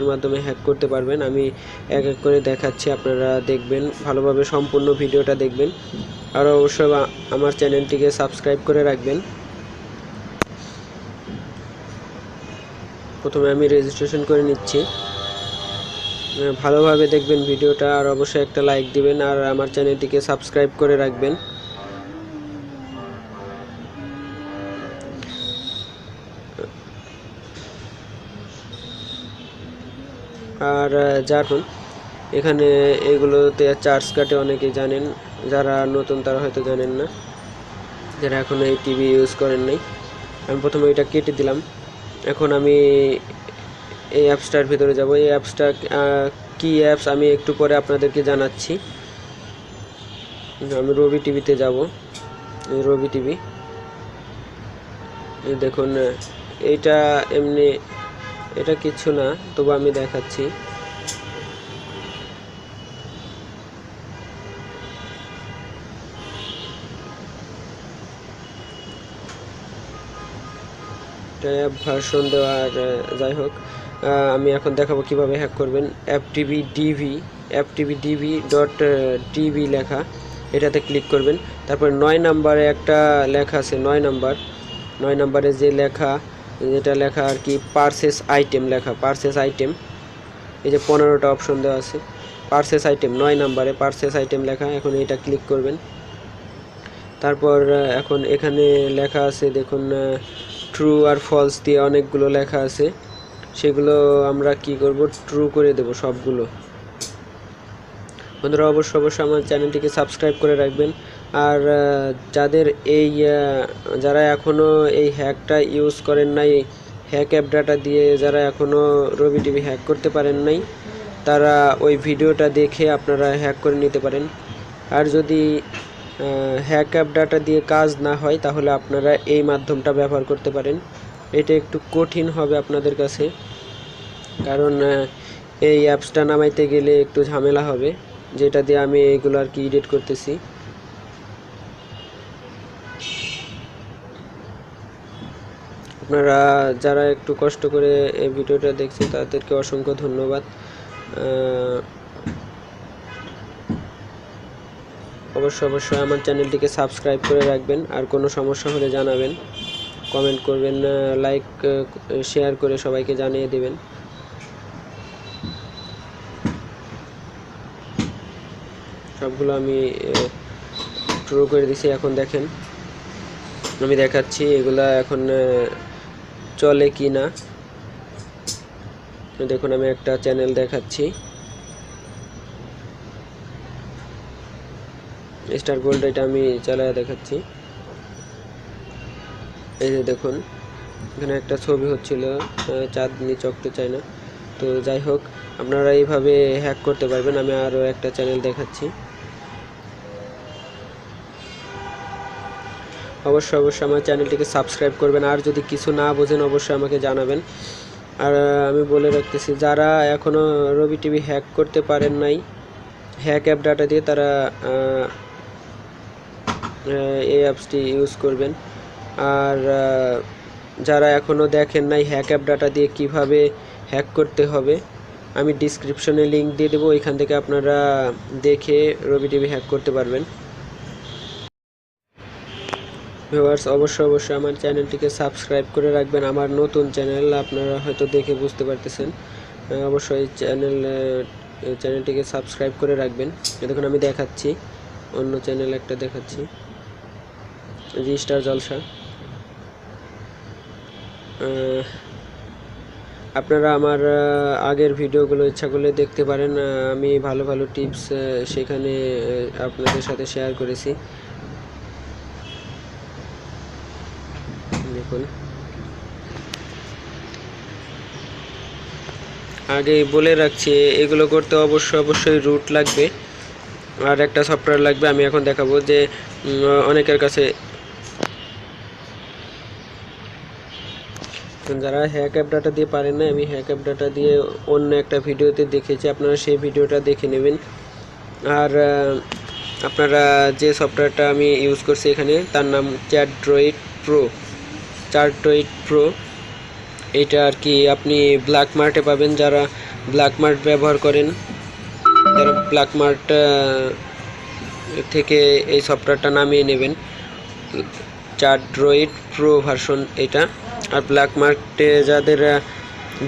এর মাধ্যমে হ্যাক করতে পারবেন। আমি এক এক করে দেখাচ্ছি, আপনারা দেখবেন। ভালোভাবে সম্পূর্ণ ভিডিওটা দেখবেন। আর অবশ্যই আমার চ্যানেলটিকে সাবস্ক্রাইব করে রাখবেন। প্রথমে আমি রেজিস্ট্রেশন করে নিচ্ছি। ভালোভাবে দেখবেন ভিডিওটা, আর অবশ্যই একটা লাইক দিবেন, আর আমার চ্যানেলটিকে সাবস্ক্রাইব করে রাখবেন। আর যার এখানে এগুলোতে চার্জ কাটে অনেকেই জানেন, যারা নতুন তারা হয়তো জানেন না, যারা এখনও এই টিভি ইউজ করেন নাই। আমি প্রথমে এটা কেটে দিলাম। এখন আমি এই অ্যাপসটার ভিতরে যাব। এই অ্যাপসটা কি অ্যাপস আমি একটু পরে আপনাদেরকে জানাচ্ছি। আমি রবি টিভিতে যাব। রবি টিভি দেখুন এইটা এমনি এটা কিছু না, তবু আমি দেখাচ্ছি। ট্যাব ভার্সন দেওয়ার যাই হোক আমি এখন দেখাবো কীভাবে হ্যাক করবেন। App TV DV app TV DV dot TV লেখা, এটাতে ক্লিক করবেন। তারপর নয় নাম্বারে একটা লেখা আছে, নয় নাম্বার নয় নাম্বারে যে লেখা যেটা লেখা আর কি পার্সেস আইটেম লেখা পার্সেস আইটেম এই যে পনেরোটা অপশন দেওয়া আছে। পার্সেস আইটেম নয় নাম্বারে পার্সেস আইটেম লেখা, এখন এটা ক্লিক করবেন। তারপর এখন এখানে লেখা আছে, দেখুন ট্রু আর ফলস দিয়ে অনেকগুলো লেখা আছে। সেগুলো আমরা কি করব? ট্রু করে দেব সবগুলো। বন্ধুরা, অবশ্যই অবশ্যই আমার চ্যানেলটিকে সাবস্ক্রাইব করে রাখবেন। আর যাদের এই যারা এখনও এই হ্যাকটা ইউজ করেন নাই, হ্যাক অ্যাপ ডাটা দিয়ে যারা এখনও রবি টিভি হ্যাক করতে পারেন নাই, তারা ওই ভিডিওটা দেখে আপনারা হ্যাক করে নিতে পারেন। আর যদি হ্যাক অ্যাপ ডাটা দিয়ে কাজ না হয়, তাহলে আপনারা এই মাধ্যমটা ব্যবহার করতে পারেন। এটা একটু কঠিন হবে আপনাদের কাছে, কারণ এই অ্যাপসটা নামাইতে গেলে একটু ঝামেলা হবে। যেটা দিয়ে আমি এইগুলো আর কি এডিট করতেছি। আপনারা যারা একটু কষ্ট করে এই ভিডিওটা দেখছেন, তাদেরকে অসংখ্য ধন্যবাদ। অবশ্যই অবশ্যই আমার চ্যানেলটিকে সাবস্ক্রাইব করে রাখবেন, আর কোনো সমস্যা হলে জানাবেন। কমেন্ট করবেন লাইক শেয়ার করে সবাইকে জানিয়ে দেবেন। সবগুলো আমি ট্রু করে দিছি। এখন দেখেন, আমি দেখাচ্ছি এগুলা এখন চলে কি না দেখুন, আমি একটা চ্যানেল দেখাচ্ছি। স্টার গোল্ড এটা আমি চালায় দেখাচ্ছি। এই যে দেখুন, এখানে একটা ছবি হচ্ছিল চাঁদনি চকতে চাই না। তো যাই হোক, আপনারা এইভাবে হ্যাক করতে পারবেন। আমি আরও একটা চ্যানেল দেখাচ্ছি। অবশ্যই অবশ্যই আমার চ্যানেলটিকে সাবস্ক্রাইব করবেন। আর যদি কিছু না বোঝেন, অবশ্যই আমাকে জানাবেন। আর আমি বলে রাখতেছি, যারা এখনও রবি টিভি হ্যাক করতে পারেন নাই, হ্যাক অ্যাপ ডাটা দিয়ে তারা এই অ্যাপসটি ইউজ করবেন। আর যারা এখনও দেখেন নাই হ্যাক অ্যাপ ডাটা দিয়ে কীভাবে হ্যাক করতে হবে, আমি ডিসক্রিপশনে লিংক দিয়ে দেবো। এখান থেকে আপনারা দেখে রবি টিভি হ্যাক করতে পারবেন। ভিউয়ার্স, অবশ্যই অবশ্যই আমার চ্যানেলটিকে সাবস্ক্রাইব করে রাখবেন। আমার নতুন চ্যানেল আপনারা হয়তো দেখে বুঝতে পারতেছেন। অবশ্যই চ্যানেল চ্যানেলটিকে সাবস্ক্রাইব করে রাখবেন। দেখুন, আমি দেখাচ্ছি। অন্য চ্যানেল একটা দেখাচ্ছি। Zee, star Jalsha. আপনারা আমার আগের ভিডিওগুলো ইচ্ছা করলে দেখতে পারেন। আমি ভালো ভালো টিপস সেখানে আপনাদের সাথে শেয়ার করেছি। দেখুন আগে বলে রাখছি, এগুলো করতে অবশ্যই অবশ্যই রুট লাগবে। আর একটা সফটওয়্যার লাগবে, আমি এখন দেখাবো যে অনেকের কাছে যারা হ্যাক অ্যাপ ডাটা দিয়ে পারেন না আমি হ্যাক অ্যাপ ডাটা দিয়ে অন্য একটা ভিডিওতে দেখেছি, আপনারা সেই ভিডিওটা দেখে নেবেন। আর আপনারা যে সফটওয়্যারটা আমি ইউজ করছি এখানে, তার নাম Chat Droid Pro Chatroid Pro এটা আর কি আপনি ব্ল্যাক মার্টে পাবেন যারা ব্ল্যাক মার্ট ব্যবহার করেন। তারা ব্ল্যাক মার্ট থেকে এই সফটওয়্যারটা নামিয়ে নেবেন। চার ড্রয়েড প্রো ভার্সন এটা। আর ব্ল্যাক মার্টে যাদের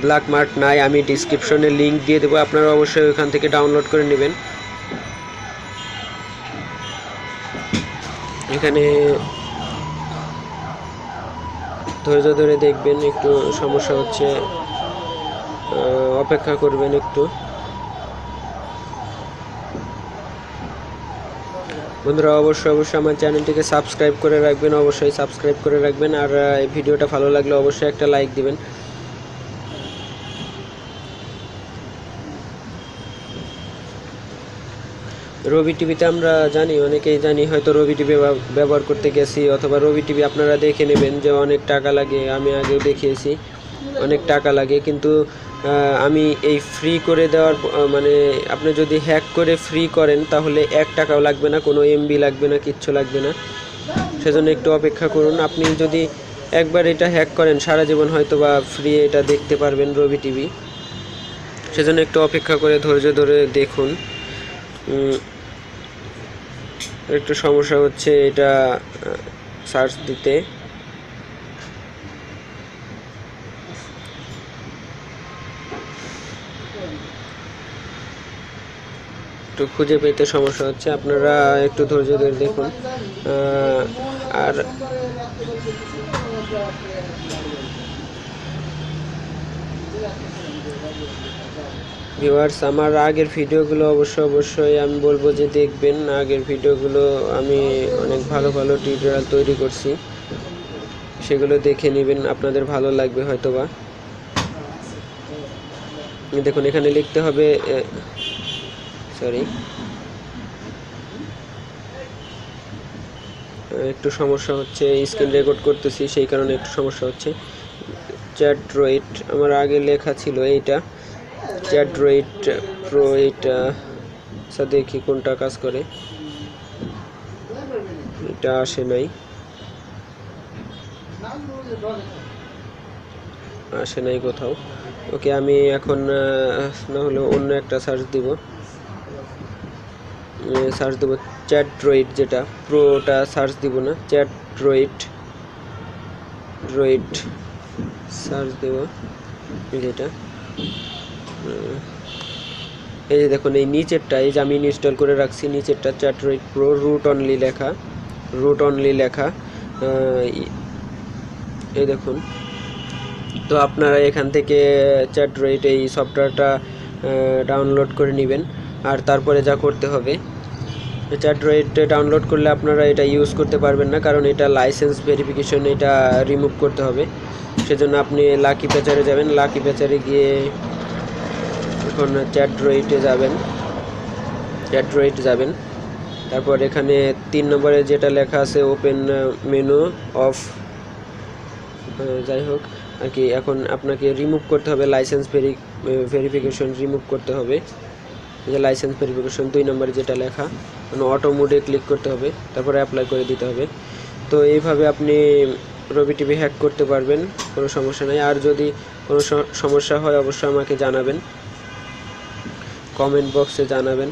ব্ল্যাক মার্ট নাই, আমি ডিসক্রিপশনে লিঙ্ক দিয়ে দেবো। আপনারা অবশ্যই ওখান থেকে ডাউনলোড করে নেবেন। এখানে ধৈর্য ধরে দেখবেন, একটু সমস্যা হচ্ছে অপেক্ষা করবেন একটু। বন্ধুরা, অবশ্যই অবশ্যই আমার চ্যানেলটিকে সাবস্ক্রাইব করে রাখবেন, অবশ্যই সাবস্ক্রাইব করে রাখবেন, আর এই ভিডিওটা ভালো লাগলে অবশ্যই একটা লাইক দিবেন। রবি টিভিতে আমরা জানি, অনেকেই জানি, হয়তো রবি টিভি ব্যবহার করতে গেছি, অথবা রবি টিভি আপনারা দেখে নেবেন যে অনেক টাকা লাগে, আমি আগেও দেখিয়েছি, অনেক টাকা লাগে, কিন্তু আমি এই ফ্রি করে দেওয়ার মানে আপনি যদি হ্যাক করে ফ্রি করেন, তাহলে এক টাকাও লাগবে না, কোনো এমবি লাগবে না, কিচ্ছু লাগবে না। সেজন্য একটু অপেক্ষা করুন, আপনি যদি একবার এটা হ্যাক করেন, সারা জীবন হয়তো বা ফ্রি এটা দেখতে পারবেন রবি টিভি। সেজন্য একটু অপেক্ষা করে ধৈর্য ধরে দেখুন। একটু সমস্যা হচ্ছে এটা সার্চ দিতে। একটু খুঁজে পেতে সমস্যা হচ্ছে, আপনারা একটু ধৈর্য ধরে দেখুন। আর ভিউয়ার্স আমার আগের ভিডিওগুলো অবশ্য অবশ্যই আমি বলব যে দেখবেন। আগের ভিডিওগুলো আমি অনেক ভালো ভালো টিউটোরিয়াল তৈরি করছি। সেগুলো দেখে নেবেন, আপনাদের ভালো লাগবে হয়তোবা। দেখুন, এখানে লিখতে হবে সরি একটু সমস্যা হচ্ছে স্ক্রিন রেকর্ড করতেছি, সেই কারণে একটু সমস্যা হচ্ছে। চ্যাট ড্রয়েড আমার আগে লেখা ছিল এইটা। চ্যাট ড্রয়েড প্রো এইটা আচ্ছা দেখি কোনটা কাজ করে। এটা আসে নাই। আসে নাই কোথাও। ওকে, আমি এখন না হলে অন্য একটা সার্চ দিব। সার্চ দেবো চ্যাট ড্রয়েড যেটা। প্রোটা সার্চ দিব না। চ্যাট ড্রয়েড ড্রয়েড সার্চ দেব যেটা। এই যে দেখুন, এই নিচেরটা, এই যে আমি ইনস্টল করে রাখছি, নিচেরটা Chat Droid Pro root only লেখা রুট অনলি লেখা। এই দেখুন, তো আপনারা এখান থেকে চ্যাট ড্রয়েড এই সফটওয়্যারটা ডাউনলোড করে নেবেন। আর তারপরে যা করতে হবে চ্যাট ড্রয়েড ডাউনলোড করলে আপনারা এটা ইউজ করতে পারবেন না, কারণ এটা লাইসেন্স ভেরিফিকেশন এটা রিমুভ করতে হবে। সেজন্য আপনি লাকি পেচারে যাবেন। লাকি পেচারে গিয়ে এখন চ্যাট ড্রয়েডে যাবেন। চ্যাট ড্রয়েড যাবেন। তারপর এখানে তিন নম্বরে যেটা লেখা আছে ওপেন মেনু অফ যাই হোক, আর কি এখন আপনাকে রিমুভ করতে হবে লাইসেন্স ভেরি ভেরিফিকেশন রিমুভ করতে হবে। যে লাইসেন্স ভেরিফিকেশন দুই নম্বরে যেটা লেখা অটো মোডে ক্লিক করতে হবে, তারপরে অ্যাপ্লাই করে দিতে হবে। তো এইভাবে আপনি রবি টিভি হ্যাক করতে পারবেন, কোনো সমস্যা নেই। আর যদি কোনো সমস্যা হয়, অবশ্যই আমাকে জানাবেন। কমেন্ট বক্সে জানাবেন।